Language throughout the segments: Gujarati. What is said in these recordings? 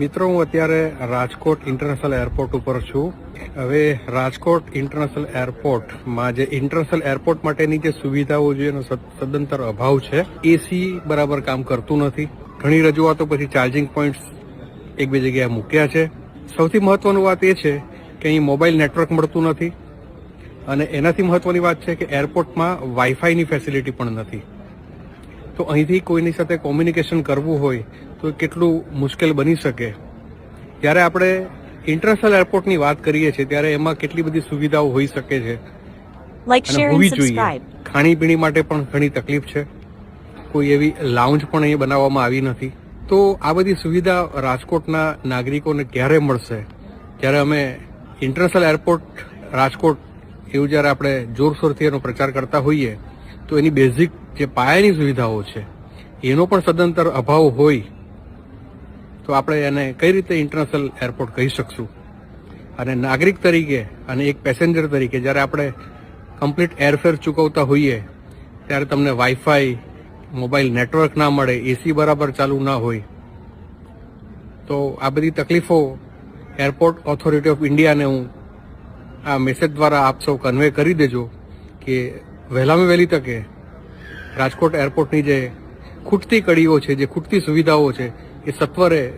મિત્રો, હું અત્યારે રાજકોટ ઇન્ટરનેશનલ એરપોર્ટ ઉપર છું. હવે રાજકોટ ઇન્ટરનેશનલ એરપોર્ટમાં જે ઇન્ટરનેશનલ એરપોર્ટ માટેની જે સુવિધાઓ જોઈએ સદંતર અભાવ છે એસી બરાબર કામ કરતું નથી. ઘણી રજૂઆતો પછી ચાર્જિંગ પોઈન્ટ્સ એક બે જગ્યાએ મૂક્યા છે. સૌથી મહત્વની વાત એ છે કે અહીં મોબાઈલ નેટવર્ક મળતું નથી. અને એનાથી મહત્વની વાત છે કે એરપોર્ટમાં વાઈફાઈની ફેસિલિટી પણ નથી. તો અહીંથી કોઈની સાથે કોમ્યુનિકેશન કરવું હોય તો કેટલું મુશ્કેલ બની શકે? જ્યારે આપણે ઇન્ટરનેશનલ એરપોર્ટની વાત કરીએ છીએ ત્યારે એમાં કેટલી બધી સુવિધાઓ હોઈ શકે છે? હોવી જોઈએ. ખાણીપીણી માટે પણ ઘણી તકલીફ છે. કોઈ એવી લાઉન્જ પણ અહીં બનાવવામાં આવી નથી. તો આ બધી સુવિધા રાજકોટના નાગરિકોને ક્યારે મળશે? જ્યારે અમે ઇન્ટરનેશનલ એરપોર્ટ રાજકોટ એવું જ્યારે આપણે જોરશોરથી એનો પ્રચાર કરતા હોઈએ તો એની બેઝિક જે પાયાની સુવિધાઓ છે, એનો પણ સદંતર અભાવ હોય, તો આપણે એને કઈ રીતે ઇન્ટરનેશનલ એરપોર્ટ કહી શકશું? અને નાગરિક તરીકે અને એક પેસેન્જર તરીકે જ્યારે આપણે કમ્પ્લીટ એરફેર ચૂકવતા હોઈએ, ત્યારે તમને વાઈફાઈ મોબાઈલ નેટવર્ક ના મળે એસી બરાબર ચાલુ ના હોય, તો આ બધી તકલીફો એરપોર્ટ ઓથોરિટી ઓફ ઇન્ડિયાને હું આ મેસેજ દ્વારા આપ સૌ કન્વે કરી દેજો કે વહેલામાં વહેલી તકે રાજકોટ એરપોર્ટની જે ખૂટતી કડીઓ છે, જે ખૂટતી સુવિધાઓ છે, એ સત્વરે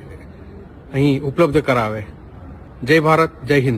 અહીં ઉપલબ્ધ કરાવે. જય ભારત, જય હિન્દ.